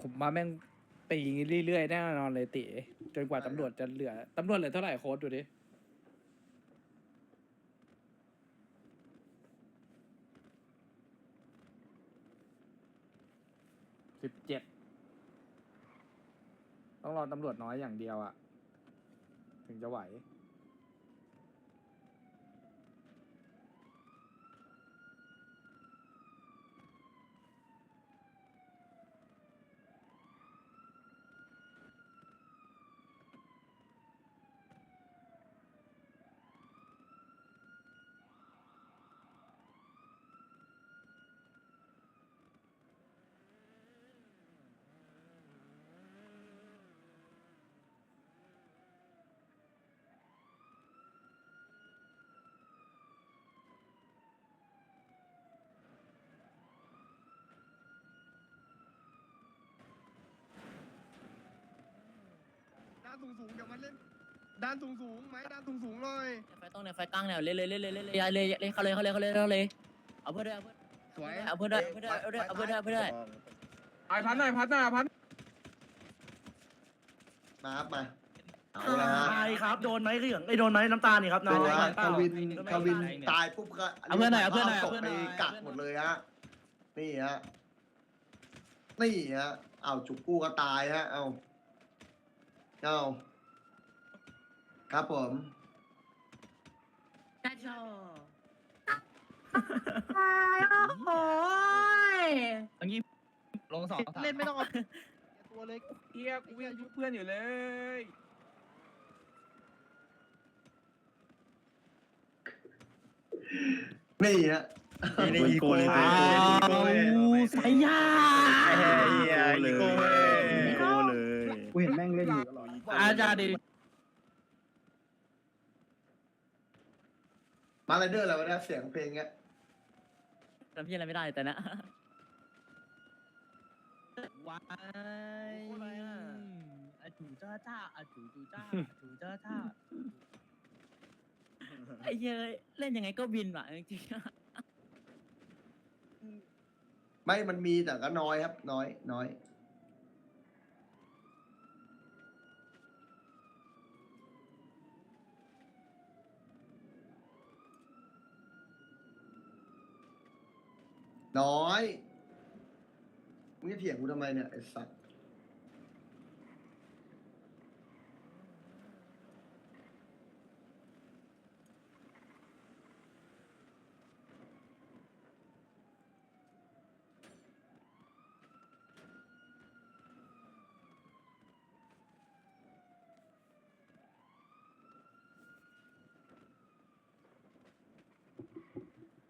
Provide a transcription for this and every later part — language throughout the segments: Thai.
ผมมาแม่งตีเรื่อยๆแน่นอนเลยติจนกว่าตำรวจจะเหลือตำรวจเหลือเท่าไหร่โค้ดดูดิสิบเจ็ดต้องรอตำรวจน้อยอย่างเดียวอะถึงจะไหว ด้านสูงสูงๆเดี๋ยวมันเล่น ด้านสูงสูงๆไหมด้านสูงสูงๆเลยไฟต้องเนี่ยไฟกลางเนี่ยเล่นเลยเล่นเลยเล่นเลยเลยเลยเลยเขาเลยเขาเลยเขาเลยเขาเลยเอาเพื่อนด้วยสวยเอาเพื่อนด้วยเอาเพื่อนด้วยเอาเพื่อนด้วยเอาเพื่อนด้วยเอาเพื่อนด้วยไอพัดหน่อยพัดหน่อยพัดมาครับมาเอาละฮะตายครับโดนไหมเหลืองไอ้ยโดนไหมน้ำตาลนี่ครับดูนายฮะเปล่าวินโดไหมกวินตายปุ๊บก็เอาเพื่อนหน่อยเอาเพื่อนหน่อยศเอาพเพื่อนไปหน่อย กักหมดเลยฮะนี่ฮะนี่ฮะเอาจุกกู้ก็ตายฮะเอาเอา ครับผมได้ชอโอ้ยลงสองเล่นไม่ต้องเอาตัวเล็กเฮียกูยังยุบเพื่อนอยู่เลยนี่ฮะนี่อีโก้เลยอ้าวสายยาเลยอีโก้เลยกูเห็นแม่งเล่นอยู่ตลอดอาจารย์ดิ มาไรเดอร์อะไรวะเนี่ยเสียงเพลงเงี้ยทำพี่อะไรไม่ได้แต่นะว้ายอาจูจ้าจ้าอาจูจูจ้าอาจูจ้าจ้าไอ้เย้ยเล่นยังไงก็บินว่ะจริงไม่มันมีแต่ก็น้อยครับ น้อยน้อย น้อย มึงจะเถียงกูทำไมเนี่ยไอ้สัตว์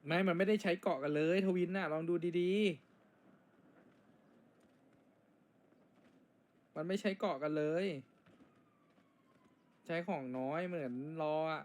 ไม่ มันไม่ได้ใช้เกาะกันเลย ทวินน่ะ ลองดูดีๆ มันไม่ใช้เกาะกันเลย ใช้ของน้อยเหมือนรออะ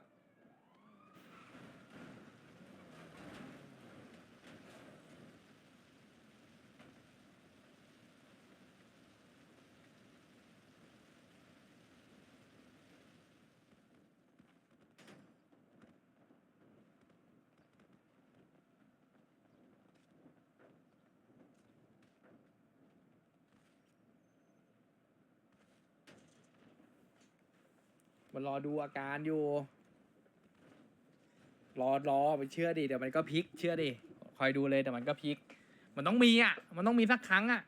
มันรอดูอาการอยู่ รอรอไปเชื่อดิเดี๋ยวมันก็พลิก เชื่อดิคอยดูเลยเดี๋ยวมันก็พลิก มันต้องมีอะ มันต้องมีสักครั้งอะ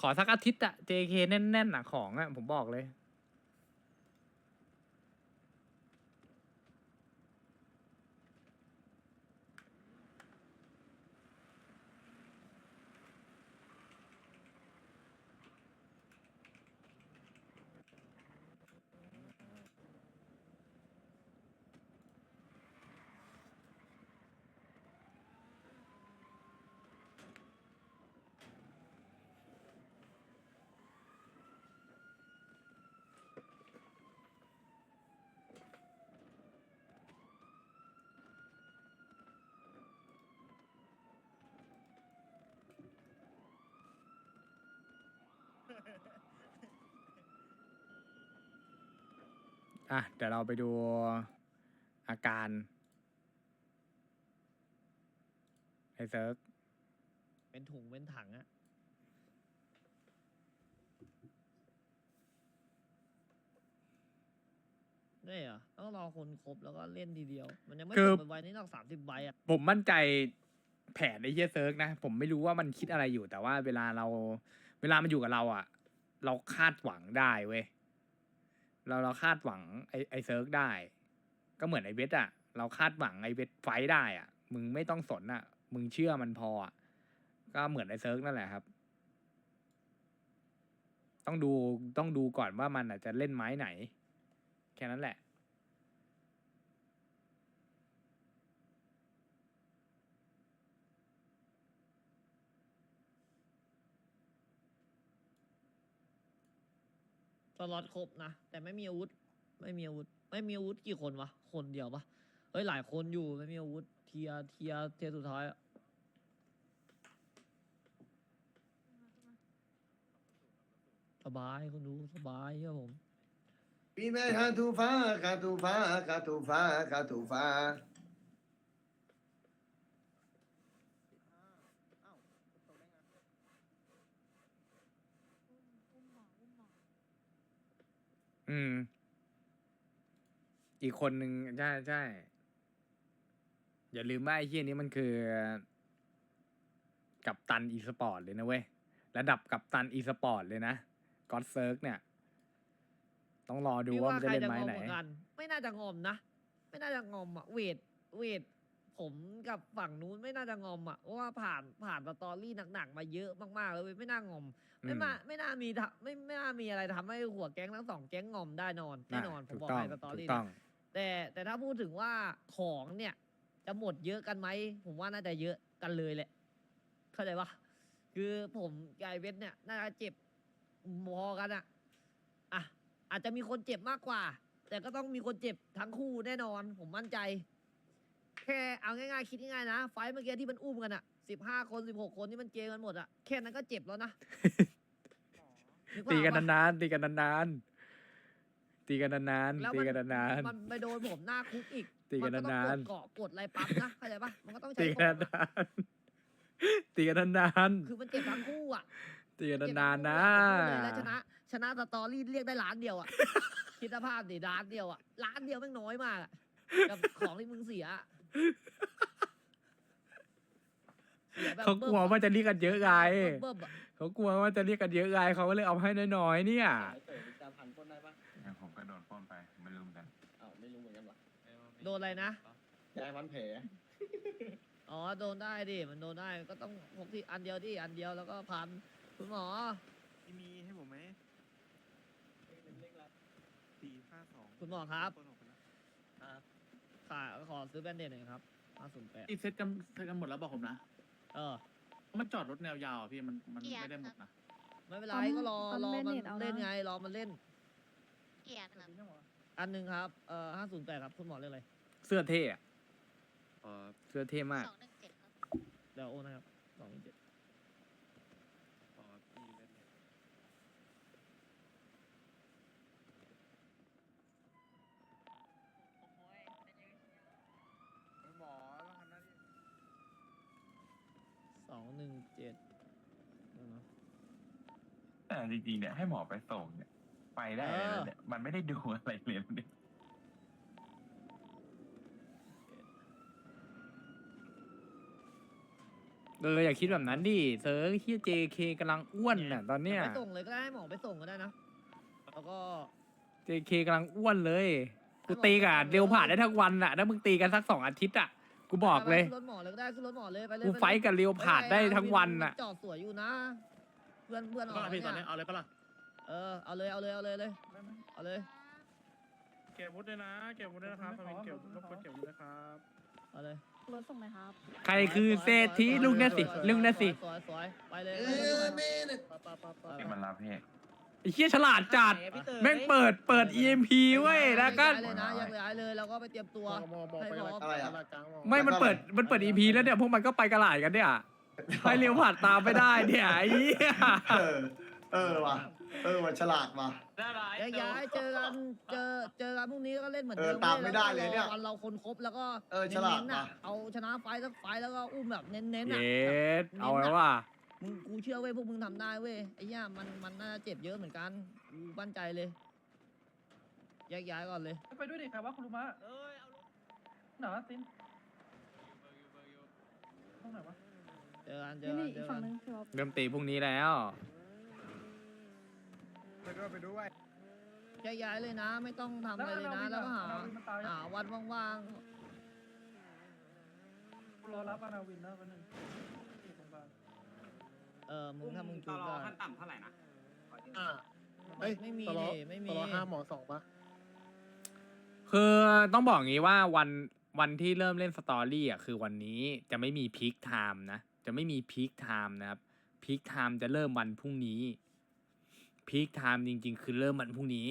ขอสักอาทิตย์อะ JK แน่นๆอะของอะ ผมบอกเลย อะเดี๋ยวเราไปดูอาการไอเซิร์ฟเป็นถุงเป็นถังอะนี่เหรอต้องรอคนครบแล้วก็เล่นทีเดียว มันยังไม่คืจอบไปไวนี่นอกสามสิบใบอะผมมั่นใจแผนไอ้เฮียเซิร์กนะ ผมไม่รู้ว่ามันคิดอะไรอยู่แต่ว่าเวลาเรา เวลามันอยู่กับเราอะเราคาดหวังได้เว้ย เราเราคาดหวังไอไอเซิร์กได้ ก็เหมือนไอเวทอะเราคาดหวังไอเวทไฟได้อะมึงไม่ต้องสนอะมึงเชื่อมันพออะก็เหมือนไอเซิร์กนั่นแหละครับ ต้องดูต้องดูก่อนว่ามันอาจจะเล่นไม้ไหน แค่นั้นแหละ สล็อตครบนะ แต่ไม่มีอาวุธ ไม่มีอาวุธ ไม่มีอาวุธกี่คนวะ คนเดียวปะเฮ้ยหลายคนอยู่ไม่มีอาวุธ เทียเทียเทียสุดท้ายอะสบายคุณดูสบายเชื่อผม ปีแม่คาตูฟ้าคาตูฟ้าคาตูฟ้าคาตูฟ้า อืม อีกคนหนึ่งใช่ใช่อย่าลืมว่าไอ้เฮียนี้มันคือ กับตันอีสปอร์ตเลยนะเว้ย ระดับกับตันอีสปอร์ตเลยนะก็อดเซิร์กเนี่ย ต้องรอดูว่ามันจะเล่นไม้ไหนกว่ากันไม่น่าจะงอมนะ ไม่น่าจะงอมอะเวท เวท ผมกับฝั่งนู้นไม่น่าจะงอมอะเพราะว่าผ่านผ่านสตอรี่หนักๆมาเยอะมากๆเลยเว้ยไม่น่างอม ไม่มาไม่น่ามีทำไม่ไม่น่ามีอะไรทำให้หัวแก๊งทั้งสองแก๊งงอมได้นอนแน่นอนผมถูกบอกต้องในสตอถูรี่กต้องนะแต่แต่ถ้าพูดถึงว่าของเนี่ย จะหมดเยอะกันไหมผมว่าน่าจะเยอะกันเลยแหละ เข้าใจปะคือผมกับไอเวทเนี่ย น่าจะเจ็บพอกันอะอะอาจจะมีคนเจ็บมากกว่า แต่ก็ต้องมีคนเจ็บทั้งคู่แน่นอน ผมมั่นใจแค่เอาง่ายๆคิดง่ายๆนะ ไฟท์เมื่อกี้ที่มันอุ้มกันอะสิบห้าคนสิบหกคนที่มันเจอกันหมดอะแค่นั้นก็เจ็บแล้วนะนึภาพตีกันปะนานๆตีกันนานๆตีกันนานแล้วๆตีกันนาน มันไปโดนผมหน้าคุกอีกตีกันมัต้องนานกดเกาะกดอะไรปั๊บนะเข้าใจปะมันก็ต้องๆใช้ตีขกัอนงอะนานๆตีกันนานคือมันเจ็บทั้งคู่อะๆตีกันเจ็บนานทั้ๆงนะคู่อะผมพูดเลยแล้วชนะ ชนะสตอรี่เรียกได้ล้านเดียวอะคิดสภาพดิล้านเดียวอะล้านเดียวแม่งน้อยมากอะกับของที่มึงเสียอะ สียแบบเขากลัวว่าจะเรียกกันเยอะไงเบิ่มๆอะเขากลัวว่าจะเรียกกันเยอะไงเขาก็เลยเอาให้น้อยๆเนี่ยอย่างผมก็โดนปล้นไปไม่รู้เหมือนกันโดนอะไรนะ ยายพันแผลอ๋อโดนได้ดิ มันโดนได้ก็ต้องพกที่อันเดียวดิอันเดียวแล้วก็พันคุณหมอมีให้ผมไหมสี่ห้าสองคุณหมอครับ ขาขอซื้อแบนเดนหน่อยครับห้าศูนย์แปดอีเซ็ตกันเซ็ตกันหมดแล้วบอกผมนะ เออ มันจอดรถแนวยาวอะพี่มันมันไม่ได้หมดนะไม่เป็นไรปั๊มก็รอปั๊มรอมัน Band-Aid เอานะ เล่นไงรอมันเล่น เกียร์ครับอันหนึ่งครับเอ่อห้าศูนย์แปดครับคุณหมอเรียกอะไรเสื้อเท่อะเอ่อเสื้อเท่มาก สองหนึ่งเจ็ดครับเดี๋ยวโอนนะครับสองเจ็ด เอ่อพี่เล่นเนี่ย สองหนึ่งเจ็ด แต่ จริงๆเนี่ยให้หมอไปส่งเนี่ย ไปได้เลยนะเนี่ยมันไม่ได้ดูอะไรเลยนะเนี่ยเอออย่าคิดแบบนั้นดิเซิร์ฟเฮีย JK กำลังอ้วนน่ะตอนเนี้ย ไปส่งเลยก็ได้ให้หมอไปส่งก็ได้นะแล้วก็ JK กำลังอ้วนเลยกูตีกับเร็วผ่านได้ทั้งวันน่ะถ้ามึงตีกันสักสองอาทิตย์อะกูบอกเลย ขึ้นรถหมอเลยก็ได้ขึ้นรถหมอเลยไปเลยกูปเลยไฟท์กับเร็วผ่านได้ทั้งวันมัน่ะ จอดสวยอยู่นะ เพื่อนเพื่อนอก็อกพี่ตอนนี้เนี่ยเอาเลยปะล่ะเออเอาเลยเอาเลยเอาเลยเลยเอาเลยเก็บวุฒิด้วยนะเก็บวุฒิด้วยนะครับเก็บรบกวนเก็บวุฒินะครับเอาเลยรถส่งไหมครับ ใครคือเศรษฐีลุงเนี่ยสิลุงเนี่ยสิสวยสวยไปเลยเออแม่เนี่ยไปไปไปไปที่มันรับเหตุไอ้เฮียฉลาดจัดแม่งเปิดเปิด EMP เว้ยแล้วก็ย้ายเลยนะยังย้ายเลยแล้วก็ไปเตรียมตัวให้พร้อมอะไรอะไม่มันเปิดมันเปิด EP แล้วเนี่ยพวกมันก็ไปกระหล่ายกันเนี่ย ให้เร็วผ่านตามไม่ได้เนี่ยไอ้เหี้ยเออ เออว่ะ เออมันฉลาดมาแยกย้ายเจอกันเจอเจอกันพรุ่งนี้ก็เล่นเหมือนเอเดิอมตามว้ไม่ได้เลยแวก็รอเนี่ยวันเราคนครบแล้วก็เออฉลาดเน้นๆน่ะว่ะ เอาชนะไฟล์สักไฟล์แล้วก็อุ้มแบบเน้นๆเยอะสเอาไว้ว่า มึงกูเชื่อเว้ยพวกมึงทำได้เว้ยไอ้ย่ามันมันน่าจะเจ็บเยอะเหมือนกันกูมั่นใจเลยแยกย้ายก่อนเลย ไปด้วยดิใครว่าคุณลุงมาหนาตินตรงไหนวะ เจอกันเจนี่อกันี่นเจอีกอฝั่กังนนึงพี่บ๊อบเริ่มตีพรุ่งนี้แล้ว ไปด้วยไปด้วยแยกย้ายเลยนะ ไม่ต้องทำอะไรเลยนะ แล้วก็หาหาวันว่างรอรับอานาวินนะวันหนึ่งตรงกลางๆเออมึงถ้ามึงจูบได้ขั้นต่ำเท่าไหร่นะเอ้ยไม่มีดิไม่มีห้าหมอสองปะคือต้องบอกงี้ว่าวันวันที่เริ่มเล่นสตอรี่อะคือวันนี้จะไม่มีพีคไทม์นะจะไม่มีพีคไทม์นะครับพีคไทม์จะเริ่มวันพรุ่งนี้พีคไทม์จริง ๆ คือเริ่มวันพรุ่งนี้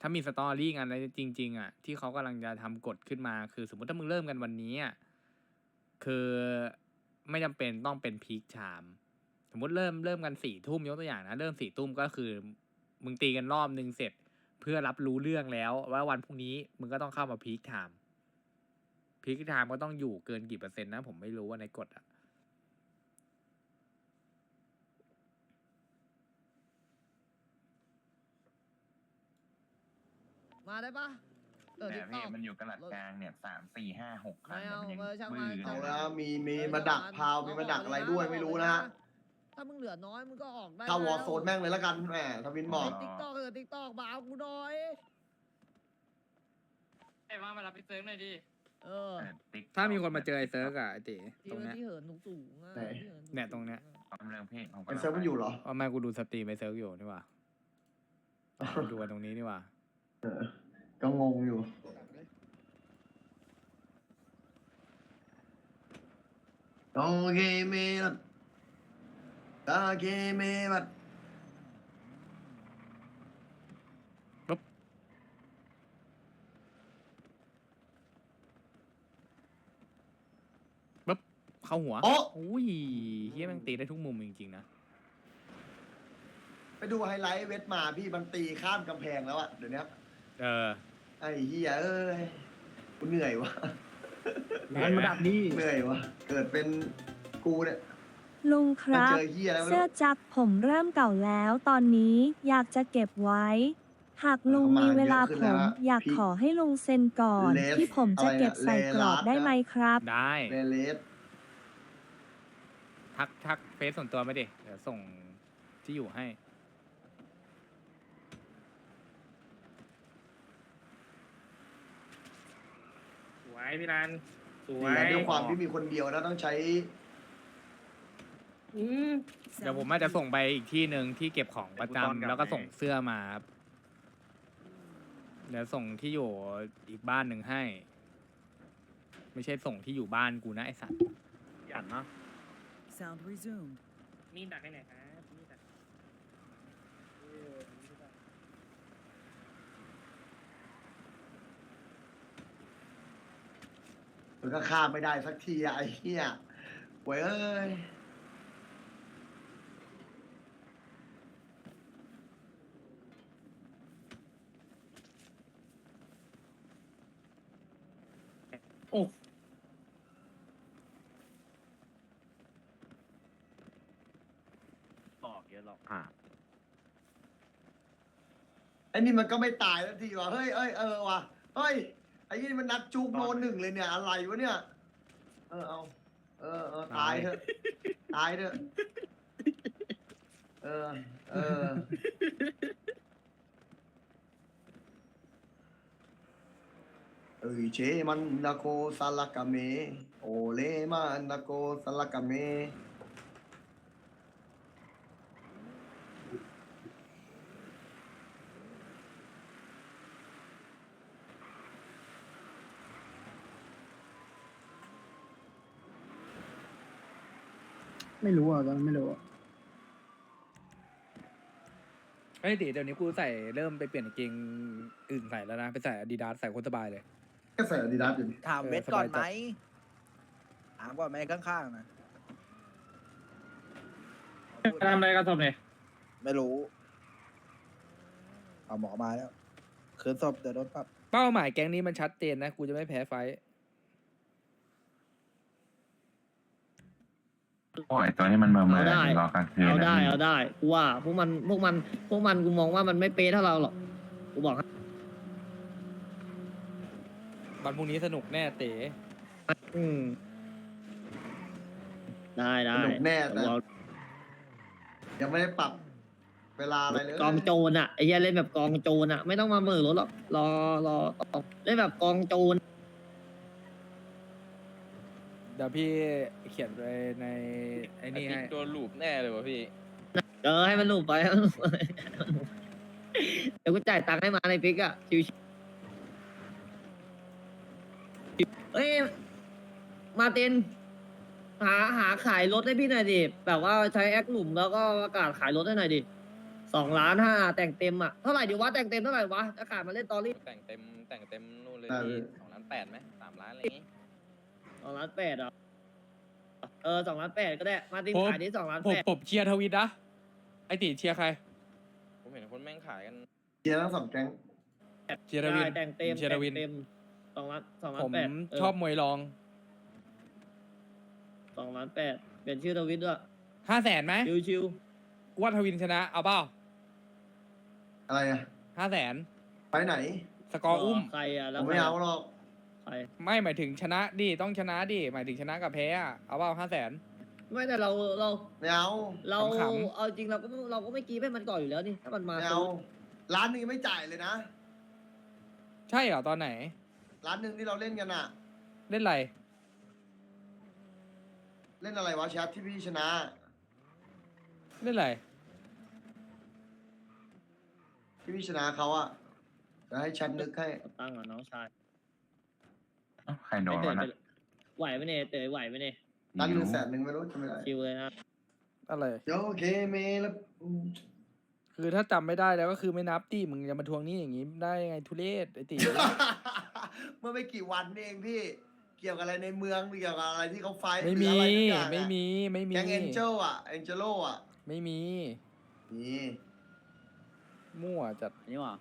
ถ้ามีสตอรี่งานอะไรจริง ๆ อะ ที่เขากำลังจะทำกฎขึ้นมา คือสมมติถ้ามึงเริ่มกันวันนี้อะคือไม่จำเป็นต้องเป็นพีคไทม์สมมติเริ่มเริ่มกันสี่ทุ่มยกตัวอย่างนะ เริ่มสี่ทุ่มก็คือ มึงตีกันรอบนึงเสร็จ เพื่อรับรู้เรื่องแล้วว่าวันพรุ่งนี้มึงก็ต้องเข้ามาพีคไทม์พีคไทม์ก็ต้องอยู่เกินกี่เปอร์เซ็นต์นะ ผมไม่รู้ว่าในกฎอะ มาได้ปะเออแต่ติ๊กพี่ต็อกมันอยู่กระหลัดกลางเนี่ยสามสี่ห้าหกครั้งไม่เอาเนี่ยเออช่างมันมันยังช่าบื้งอมันเอาแล้วมีมีมาดักพาวมีมาดักอะไรด้วยไม่รู้นะฮะถ้ามึงเหลือน้อยมึงก็ออกได้เข้าวอร์โซนแม่งเลยแล้วกันแหมทวินบอกติ๊กต็อกเออติ๊กต็อกมาเอากูหน่อย ไอ้ว่ามารับพี่เซิร์ฟหน่อยดิ เออเออ TikTok ถ้ามีคนมาเจอไอ้เซิร์กอะไอ้ตีที่ตรงมันเนี้ย ที่เหินสูงๆอะไหน ที่หิสูๆเนี่ยตรงเนี้ยเอาเรื่องเพศของไอเซิร์ฟมันอยู่เหรอว่าแม่กูดูสตรีมไอ้เซิร์กอยู่นี่หว่ากูดูกันตรงนี้นี่หว่า ก็งงอยู่โอเคเมลัดโอเคเมลัดเข้าหัวโอ้อุ้ยเฮียแม่งตีได้ทุกมุมจริงๆนะ ไปดูไฮไลท์เวทมาพี่มันตีข้ามกำแพงแล้วอะเดี๋ยวนี้ เออไอ้เหี้ยเอ้ยกูเหนื่อยวะงานมาดับนี่เหนื่อยวะเกิดเป็นกูเนี่ยลุงคมารับ เจอเหี้ยแล้วไม่เสื้อรู้ จักรผมเริ่มเก่าแล้วตอนนี้อยากจะเก็บไว้ หากลุงมีเวลาผม อยากขอให้ลุงเซ็นก่อนที่ผมจะเก็บใส่กรอบได้ไหมครับ ได้เลเลสทักทักเฟซส่วนตัวมาดิเดี๋ยวส่งที่อยู่ให้ วยพี่นันสวนี่ยแหละด้วยความที่มีคนเดียวนะต้องใช้เดี๋ยวผมอาจจะส่งไปอีกที่หนึ่งที่เก็บของประจำแล้วก็ส่งเสื้อมาครับเดี๋ยวส่งที่อยู่อีกบ้านหนึ่งให้ ไม่ใช่ส่งที่อยู่บ้านกูนะไอสัตว์ หยันเนาะ Sound resumed มีดักให้ไหนครับมีดักเออมีดัก มันก็ข้ามไม่ได้สักทีอะไอ้เหี้ยโว้ยเอ้ย โอ้หลอกเยอะหรอกอ่าไอ้นี่มันก็ไม่ตายสักทีวะเฮ้ยเอ้ยเออวะเฮ้ย ไอ้นี่มันนัดจูกโนหนึ่งเลยเนี่ยอะไรวะเนี่ย เออเอาเออเออตายเถอะตายเถอะเออเออเอ้ยเชมันนาโกซาลากาเมโอเลมันนาโกซาลากาเม ไม่รู้อะตอนนั้นไม่รู้อะเฮ้ยเดี๋ยวนี้กูใส่เริ่มไปเปลี่ยนกางเกงอื่นใส่แล้วนะไปใส่อาดิดาสใส่โคตรสบายเลยก็ใส่อาดิดาสอยู่ดิถามเออเวทก่อนสบายไหมจัดถามก่อนไหมข้างๆนะทำอะไรกันศพเนี่ยไม่รู้ เอาหมอมาแล้วคืนศพเดี๋ยวโดนปรับเป้าหมายแก๊งนี้มันชัดเจนนะ กูจะไม่แพ้ไฟท์ โอ้ยตัวที่มันเมื่อเมื่อเอาได้ รอกลางคืนเอานะได้พี่เอาได้กูว่าพวกมันพวกมันพวกมันกูมองว่ามันไม่เป๊ะเท่าเราหรอกกูบอกให้วันพรุ่งนี้สนุกแน่เต๋อืมได้ได้สนุกแน่แต่ เรายังไม่ได้ปรับเวลาอะไรเลยกองโจรอะไอ้เหี้ยเล่นแบบกองโจรอะ ไม่ต้องมาเหมือรถหรอกรอรอเล่นแบบกองโจร เดี๋ยวพี่เขียนไว้ในไอ้นี่ให้โดนลูปแน่เลยวะพี่ เออให้มันหลุดไปให้มันหลุดไปเดี๋ยวกูจ่ายตังค์ให้มาในพิกอะชิวๆเอ้ยมาร์ตินหาหาขายรถให้พี่หน่อยดิแบบว่าใช้แอคหลุมแล้วก็ประกาศขายรถให้หน่อยดิสองล้านห้าแต่งเต็มอะเท่าไหร่ดีวะแต่งเต็มเท่าไหร่วะอากาศมาเล่นตอรี่แต่งเต็มแต่งเต็มนู่นเลยได้เลพี่ยสองล้านแปดไหมสามล้านอะไรอย่างงี้ สองล้านแปดอะเออสองล้านแปดก็ได้ มาร์ตินผมขายที่สองล้านผมแปดผมเชียร์ทวิตนะ ไอติเชียร์ใคร ผมเห็นคนแม่งขายกันเกียร์ทั้งสองแก๊งเชียร์ทวินได้แต่งเต็มเชียร์ทแต่งวินเต็มสองล้านสองล้าผนมแปดเชอบมวยรองสองล้านแปดเปลี่ยนชื่อทวิตด้วยห้าแสนไหมชิวชิวกูว่าทวินชนะ เอาเปล่าอะไรอะห้าแสนไปไหน สกอร์อุ้ม ใครอะผแล้วมใครไม่เอาหรอก ใครไม่หมายถึงชนะดิต้องชนะดิหมายถึงชนะกับแพ้อะเอาเปล่าห้าแสน ไม่แต่เราเราไม่เอาเราขำๆ เอาจริงเราก็เราก็ไม่กรีบให้มันก่อนอยู่แล้วนี่ถ้ามันมาไม่เอาร้านหนึงยังไม่จ่ายเลยนะใช่เหรอตอนไหน ร้านหนึ่งที่เราเล่นกันอะเล่นอะไรเล่นอะไรวะแชทที่พี่ชนะ เล่นอะไรที่พี่ชนะเขาอะจะให้แชทนึกให้ ตั้งอะน้องชายเอ้าใครโดนไม่เต๋วะไปนะไหวไหมเนี่ยเต๋ไหวไหมเนี่ยร้านหนึ่งแสนหนึ่งไม่รู้จะไม่ได้ชิวเลยนะอะไร โอเคเมแล้วอืมคือถ้าจำไม่ได้แล้วก็คือไม่นับดิมึงจะมาทวงหนี้อย่างนี้ได้ยังไงทุเรศไอติเมื่อไม่กี่วันนี่เองพี่เกี่ยวกับอะไรในเมืองเกี่ยวกับอะไรที่เขาไฟท์ไม่หรือมี อะไรสักอย่างอะไม่มี ไม่มี แก๊งเอ็นเจลอะเอ็นเจโลอะไม่มี นี่มั่วจัดนี่หว่า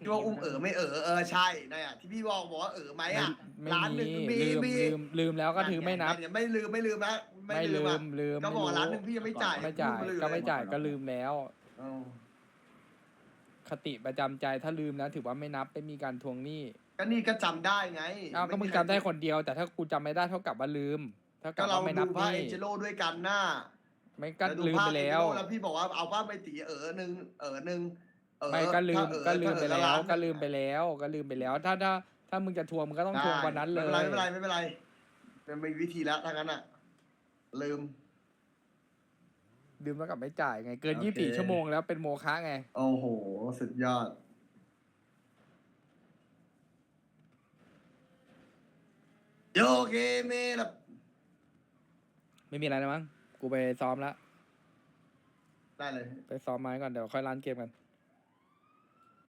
ที่ว่าอุ้มเอ๋อไม่เอ๋อเออใช่นั่นอะที่พี่บอกบอกว่าเอ๋อไหมอะไม่ร้านหนึ่งมีลืมมีลืมลืมแล้วก็ถือไม่นับเนี่ยไม่ลืมไม่ลืมนะไม่ไม่ลืลืมอะมลืมก็บอกว่ารู้ร้านหนึ่งพี่ยังไม่จ่ายไม่จ่ายลืก็ไม่จ่ายเลยก็ลืมแล้วเอ้าคติประจำใจถ้าลืมนะ ถือว่าไม่นับไม่มีการทวงหนี้ก็นี่ก็จำได้ไงอ้าวก็มึงจำได้คนเดียว แต่ถ้ากูจำไม่ได้เท่ากับว่าลืมเท่ากัก็บเราว่าไม่ดูนับภาพหเอ็นี้นเจโลด้วยกันหน้าไม่ก็แล้วดูลืมภาพไปแล้วเอ็นเจโแล้วพี่บอกว่าเอาภาพไปตีเอ๋อหนึ่งเอ๋อหนึ่ง เอ๋อไม่ก็ลืมถ้าเอ๋อก็ลืมไปถ้าเอ๋อแล้วร้านก็ลืมไปแล้ว ก็ลืมไปแล้ว ถ้าถ้าถ้ามึงจะทวงมึงก็ต้องทวงวันนั้นเลย ไม่เป็นไรไม่เป็นไรไม่เป็นไรมันมีวิธีแล้วถ้างั้นอะ ลืมลืมแล้วกับไม่จ่ายไง เกินโอเคยี่สิบสี่ชั่วโมงแล้วเป็นโมฆะไง โอ้โห สุดยอด โยเกเมละไม่มีอะไรแล้วมั้ง กูไปซ้อมแล้วได้เลย ไปซ้อมไม้ก่อน เดี๋ยวค่อยร้านเกมกัน